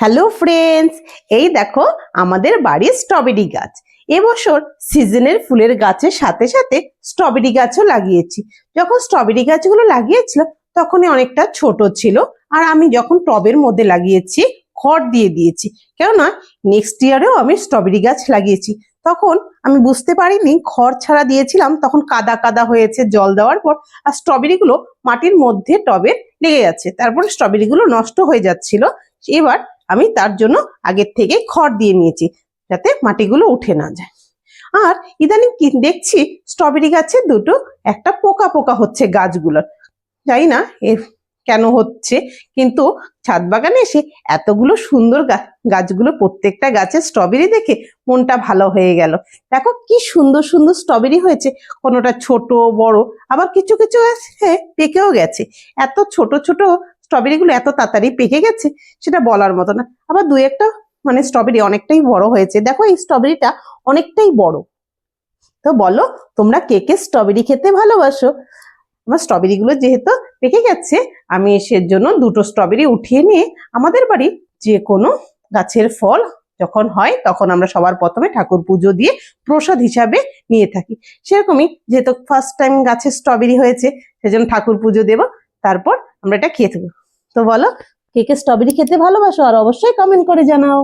Hello friends এই দেখো আমাদের বাড়ির স্ট্রবেরি গাছ। এবছর সিজনের ফুলের গাছের সাথে সাথে স্ট্রবেরি গাছও লাগিয়েছি। যখন স্ট্রবেরি গাছগুলো লাগিয়েছিল, তখনই অনেকটা ছোট ছিল আর আমি যখন টবের মধ্যে লাগিয়েছি, খড় দিয়ে দিয়েছি। কেননা নেক্সট ইয়ারেও আমি স্ট্রবেরি গাছ লাগিয়েছি। তখন আমি বুঝতে পারিনি, খড় ছাড়া দিয়েছিলাম, তখন কাদা কাদা হয়েছে জল দেওয়ার পর আর স্ট্রবেরিগুলো মাটির মধ্যে টবে লেগে যাচ্ছে তারপর স্ট্রবেরিগুলো নষ্ট হয়ে যাচ্ছিল। এবার আমি তার জন্য আগের থেকে খড় দিয়ে নিয়েছি, যাতে মাটিগুলো উঠে না যায়। আর ইদানিং দেখছি স্ট্রবেরি গাছে দুটো একটা পোকা পোকা হচ্ছে গাছগুলোর। জানি না এর কেন হচ্ছে, কিন্তু ছাদ বাগানে এসে এতগুলো সুন্দর গাছগুলো প্রত্যেকটা গাছে স্ট্রবেরি দেখে মনটা ভালো হয়ে গেল। দেখো কি সুন্দর সুন্দর স্ট্রবেরি হয়েছে, কোনোটা ছোট, বড়, আবার কিছু কিছু আছে পেকেও গেছে। এত ছোট ছোট স্ট্রবেরিগুলো এত তাড়াতাড়ি পেকে গেছে সেটা বলার মতো না। আবার দু একটা মানে স্ট্রবেরি অনেকটাই বড় হয়েছে। দেখো এই স্ট্রবেরিটা অনেকটাই বড়। তো বলো, তোমরা কে কে স্ট্রবেরি খেতে ভালোবাসো? আমার স্ট্রবেরি গুলো যেহেতু পেকে গেছে, আমি সের জন্য দুটো স্ট্রবেরি উঠিয়ে নিয়ে আমাদের বাড়ি যে কোনো গাছের ফল যখন হয়, তখন আমরা সবার প্রথমে ঠাকুর পুজো দিয়ে প্রসাদ হিসাবে নিয়ে থাকি। সেরকমই যেহেতু ফার্স্ট টাইম গাছের স্ট্রবেরি হয়েছে, সেজন্য ঠাকুর পুজো দেব। তারপর আমরা এটা খেয়ে থাকব। তো বলো, কে কে স্ট্রবেরি খেতে ভালোবাসো আর অবশ্যই কমেন্ট করে জানাও।